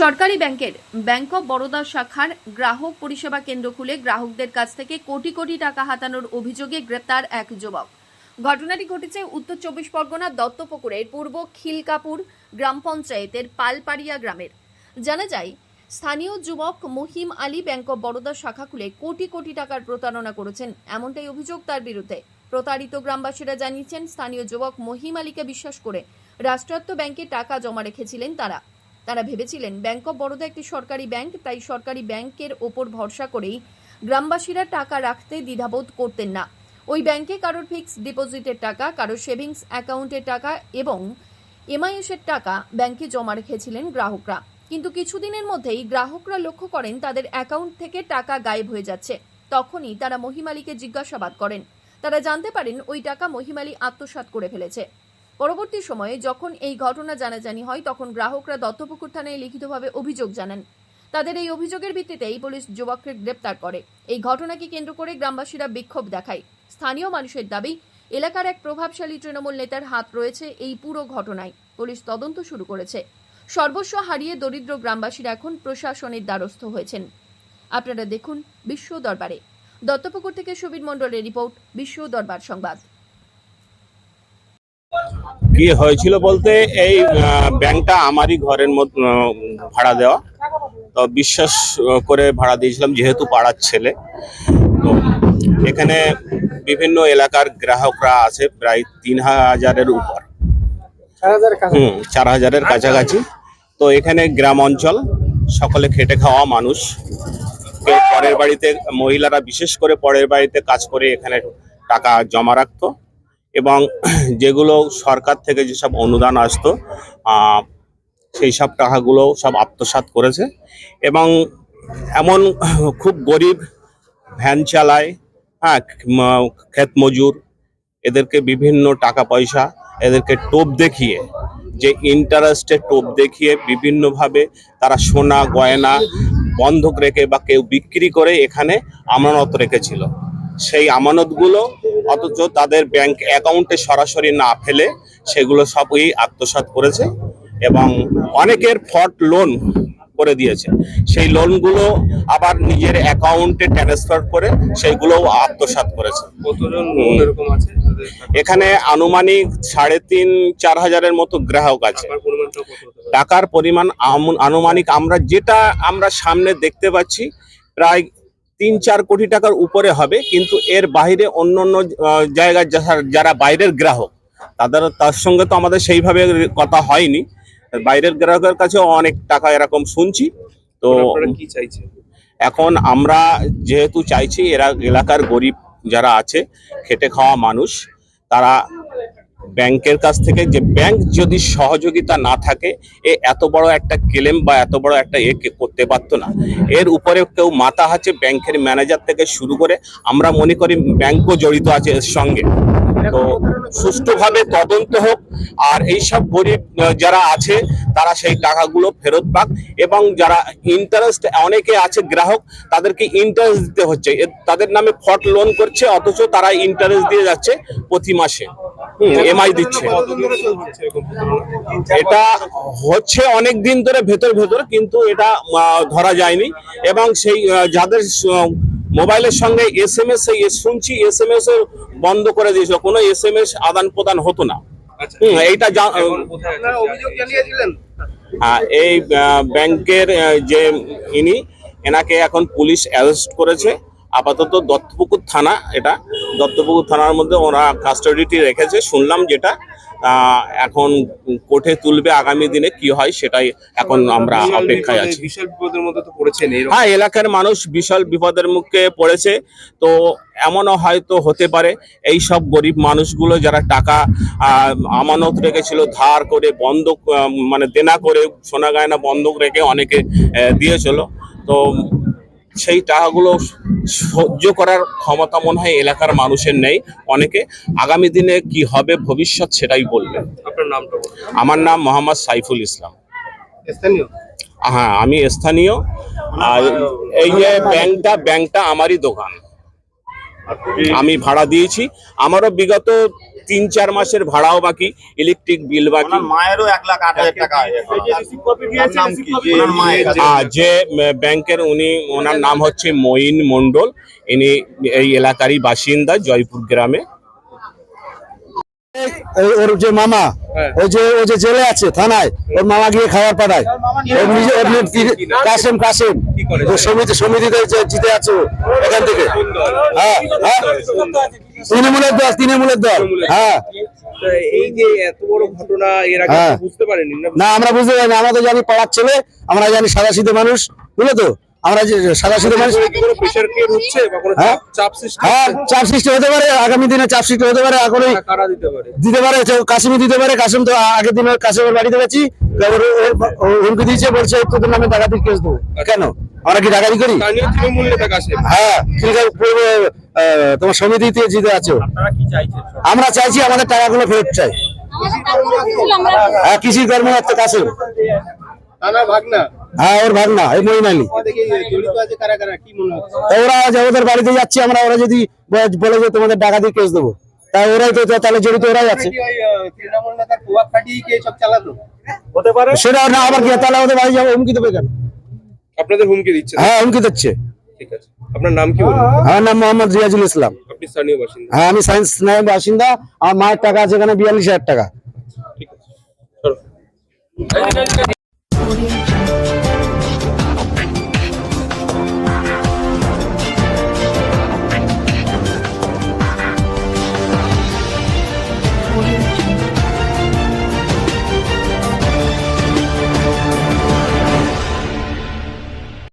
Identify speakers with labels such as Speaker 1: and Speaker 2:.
Speaker 1: সরকারি ব্যাংকের bank of Baroda শাখার গ্রাহক পরিষেবা কেন্দ্র খুলে গ্রাহকদের কাছ থেকে কোটি কোটি টাকা হাতানোর অভিযোগে গ্রেপ্তার এক যুবক। ঘটনাটি ঘটেছে উত্তর চব্বিশ পরগনার দত্তপুকুরের পূর্ব খিলকাপুর গ্রাম পঞ্চায়েতের পালপাড়িয়া গ্রামের। জানা যায়, স্থানীয় যুবক মহিম আলী ব্যাংক অব বরোদা শাখা খুলে কোটি কোটি টাকার প্রতারণা করেছেন, এমনটাই অভিযোগ তার বিরুদ্ধে। প্রতারিত গ্রামবাসীরা জানিয়েছেন, স্থানীয় যুবক মহিম আলীকে বিশ্বাস করে রাষ্ট্রায়ত্ত ব্যাংকে টাকা জমা রেখেছিলেন তারা। তারা ভেবেছিলেন ব্যাংক অফ বরোদা একটি সরকারি ব্যাংক তাই সরকারি ব্যাংকের ওপর ভরসা করেই গ্রামবাসীরা টাকা রাখতে দ্বিধাবোধ করতেন না। ওই ব্যাংকে কারোর ফিক্সড ডিপোজিটের টাকা, কারোর সেভিংস অ্যাকাউন্টের টাকা এবং এমআইএসের টাকা ব্যাংকে জমা রেখেছিলেন গ্রাহকরা। কিন্তু কিছুদিনের মধ্যেই গ্রাহকরা লক্ষ্য করেন তাদের অ্যাকাউন্ট থেকে টাকা গায়েব হয়ে যাচ্ছে। তখনই তারা মহিমালিকে জিজ্ঞাসাবাদ করেন। তারা জানতে পারেন ওই টাকা মহিমালি আত্মসাৎ করে ফেলেছে। পরবর্তী সময়ে যখন এই ঘটনা জানাজানি হয়, তখন গ্রাহকরা দত্তপুকুর থানায় লিখিতভাবে অভিযোগ জানান। তাদের এই অভিযোগের ভিত্তিতেই পুলিশ যুবককে গ্রেপ্তার করে। এই ঘটনাকে কেন্দ্র করে গ্রামবাসীরা বিক্ষোভ দেখায়। স্থানীয় মানুষের দাবি, এলাকার এক প্রভাবশালী তৃণমূল নেতার হাত রয়েছে এই পুরো ঘটনায়। পুলিশ তদন্ত শুরু করেছে। সর্বস্ব হারিয়ে দরিদ্র গ্রামবাসীরা এখন প্রশাসনের দ্বারস্থ হয়েছেন। আপনারা দেখুন বিশ্ব দরবারে। দত্তপুকুর থেকে সুবীর মণ্ডলের রিপোর্ট, বিশ্ব দরবার সংবাদ।
Speaker 2: কি হয়েছিল বলতে এই ব্যাংকটা আমারই ঘরের মধ্যে ভাড়া দেওয়া। তো বিশ্বাস করে ভাড়া দিয়েছিলাম যেহেতু পাড়ার ছেলে। তো এখানে বিভিন্ন এলাকার গ্রাহকরা আছে প্রায় তিন হাজারের উপর। হুম চার হাজারের কাছাকাছি। তো এখানে গ্রাম অঞ্চল সকলে খেটে খাওয়া মানুষ। পরের বাড়িতে মহিলারা বিশেষ করে পরের বাড়িতে কাজ করে এখানে টাকা জমা রাখতো। এবং যেগুলো সরকার থেকে যেসব অনুদান আসতো সেই সব টাকাগুলো সব আত্মসাৎ করেছে এবং এমন খুব গরিব ভ্যান চালায় হ্যাঁ ক্ষেত মজুর, এদেরকে বিভিন্ন টাকা পয়সা, এদেরকে টোপ দেখিয়ে, যে ইন্টারেস্টে টোপ দেখিয়ে বিভিন্নভাবে তারা সোনা, গয়না বন্ধক রেখে বা কেউ বিক্রি করে এখানে আমানত রেখেছিল। সেই আমানতগুলো অথচ তাদের ব্যাংক অ্যাকাউন্টে সরাসরি না ফেলে সেগুলো সবই আত্মসাৎ করেছে এবং অনেকের ফট লোন করে দিয়েছে। সেই লোনগুলো আবার নিজের অ্যাকাউন্টে ট্রান্সফার করে সেইগুলোও আত্মসাৎ করেছে। এখানে আনুমানিক সাড়ে তিন চার হাজারের মতো গ্রাহক আছে?
Speaker 3: টাকার
Speaker 2: পরিমাণ আনুমানিক আমরা যেটা আমরা সামনে দেখতে পাচ্ছি প্রায় তিন চার কোটি টাকার উপরে হবে কিন্তু এর বাইরে অন্য অন্য জায়গার যারা- বাইরের গ্রাহক তাদের তার সঙ্গে তো আমাদের সেইভাবে কথা হয়নি। বাইরের গ্রাহকের কাছেও অনেক টাকা এরকম শুনছি তো
Speaker 3: কি চাইছেন?
Speaker 2: এখন আমরা যেহেতু চাইছি এরা এলাকার গরিব যারা আছে খেটে খাওয়া মানুষ তারা ব্যাংকের কাছ থেকে যে ব্যাংক যদি সহযোগিতা না থাকে, এ এত বড় একটা ক্লেম বা এত বড় একটা এ করতে পারতো না। এর উপরে কেউ মাথা আছে ব্যাংকের ম্যানেজার থেকে শুরু করে আমরা মনে করি ব্যাংকও জড়িত আছে এর সঙ্গে। তো সুষ্ঠুভাবে তদন্ত হোক, আর এইসব গরিব যারা আছে, তারা সেই টাকাগুলো ফেরত পাক এবং যারা ইন্টারেস্ট অনেকে আছে গ্রাহক, তাদেরকে ইন্টারেস্ট দিতে হচ্ছে। তাদের নামে ফট লোন করছে, অথচ তারা ইন্টারেস্ট দিয়ে যাচ্ছে প্রতি মাসে। এমআই দিচ্ছে? এটা হচ্ছে অনেক দিন ধরে ভেতর ভেতর কিন্তু এটা ধরা যায়নি। এবং সেই যাদের মোবাইলের সঙ্গে এস এম এস শুনছি এস এম এস বন্ধ করে দিয়েছিল কোনো এস এম এস আদান প্রদান হতো না।
Speaker 3: আচ্ছা।
Speaker 2: এইটা হ্যাঁ, এই ব্যাংকের যে ইনি এনাকে এখন পুলিশ অ্যারেস্ট করেছে। আপাতত দত্তপুকুর থানা এটা। দত্তপুকুর থানার মধ্যে ওরা কাস্টডিটি রেখেছে। শুনলাম যেটা এখন কোর্টে তুলবে আগামী দিনে কি হয় সেটাই এখন আমরা অপেক্ষায় আছি।
Speaker 3: বিশাল বিপদের মধ্যে তো পড়েছেন
Speaker 2: হ্যাঁ এলাকার মানুষ বিশাল বিপদের মুখে পড়েছে। তো এমনও হয়তো হতে পারে এই সব গরিব মানুষগুলো যারা টাকা আমানত রেখেছিল ধার করে বন্ধক মানে দেনা করে সোনা গায়না বন্ধক রেখে অনেকে দিয়েছিল। তো সেই টাকাগুলো সহ্য করার ক্ষমতা মনে হয় এলাকার মানুষের নেই। অনেকে আগামী দিনে কি হবে ভবিষ্যৎ সেটাই বলবে।
Speaker 3: আপনার নামটা
Speaker 2: আমার নাম মোহাম্মদ সাইফুল ইসলাম।
Speaker 4: স্থানীয়?
Speaker 2: হ্যাঁ আমি স্থানীয়। আর এই যে ব্যাংকটা ব্যাংকটা আমারই দোকান। আমি ভাড়া দিয়েছি। আমারও বিগত তিন চার মাসের ভাড়াও বাকি ইলেকট্রিক বিল বাকি।
Speaker 5: মায়েরও এক লাখ আট হাজার টাকা
Speaker 2: যে ব্যাংকের উনি ওনার নাম হচ্ছে মঈন মন্ডল ইনি এই এলাকারই বাসিন্দা জয়পুর গ্রামে।
Speaker 6: ওর- যে মামা
Speaker 3: হ্যাঁ।
Speaker 6: ওই যে ও যে জেলে আছে থানায় ওর মামা গিয়ে খাবার পাঠায়। ওর নিজে কাসেম কাসেম।
Speaker 3: কি
Speaker 6: সমিতি সমিতিতে যে জিতে আছে ও, এখান থেকে। হ্যাঁ হ্যাঁ। তৃণমূলের দল তৃণমূলের দল। হ্যাঁ।
Speaker 3: তো এই যে এত বড় ঘটনা এর আগে
Speaker 6: হ্যাঁ।
Speaker 3: বুঝতে পারেননি না।
Speaker 6: না আমরা বুঝতে পারি আমরা তো জানি পাড়ার ছেলে আমরা জানি সাদা মানুষ বুঝলে তো? আমরা যে সাদা সিধে মানুষ
Speaker 3: কি কোনো প্রেশার ক্রিয়েট হচ্ছে বা কোনো
Speaker 6: হ্যাঁ।
Speaker 3: চাপ- চাপ সৃষ্টি
Speaker 6: হ্যাঁ হতে পারে আগামী দিনে চাপ সৃষ্টি হতে পারে
Speaker 3: কারা দিতে পারে?
Speaker 6: কাশিমই দিতে পারে কাশিম তো আগের দিন ওর কাশিমের বাড়িতে গেছি হুমকি দিয়েছে বলছে তোদের নামে ডাকাতির কেস দেবো। কেন? আমরা কি ডাকাতি করি?
Speaker 3: তৃণমূল নেতা
Speaker 6: হ্যাঁ তোমার সমিতিতে জিতে আছো। আমরা চাইছি আমাদের টাকাগুলো ফেরত চাই। হ্যাঁ কৃষি কর্মকর্তা
Speaker 4: ভাগনা।
Speaker 6: হ্যাঁ ওর ভাগনা এই
Speaker 4: মনে
Speaker 6: যে ওদের বাড়িতে যাচ্ছি আমরা ওরা যদি বলে যে তোমাদের কেস দেবো। তাই ওরাই তো তাহলে জড়িত ওরাই আছে। সেটা না আবার কি তাহলে ওদের বাড়ি যাব হুমকি দেবে কেন?
Speaker 3: আপনাদের হুমকি দিচ্ছে।
Speaker 6: হ্যাঁ হুমকি দিচ্ছে।
Speaker 3: ঠিক আছে। আপনার নাম কি বলুন?
Speaker 6: আমার নাম মোহাম্মদ রিয়াজুল ইসলাম।
Speaker 3: আপনি স্থানীয় বাসিন্দা।
Speaker 6: হ্যাঁ আমি সায়েন্স নামের বাসিন্দা। আমার মায়ের টাকা আছে এখানে বিয়াল্লিশ হাজার টাকা।
Speaker 3: ঠিক আছে। চলো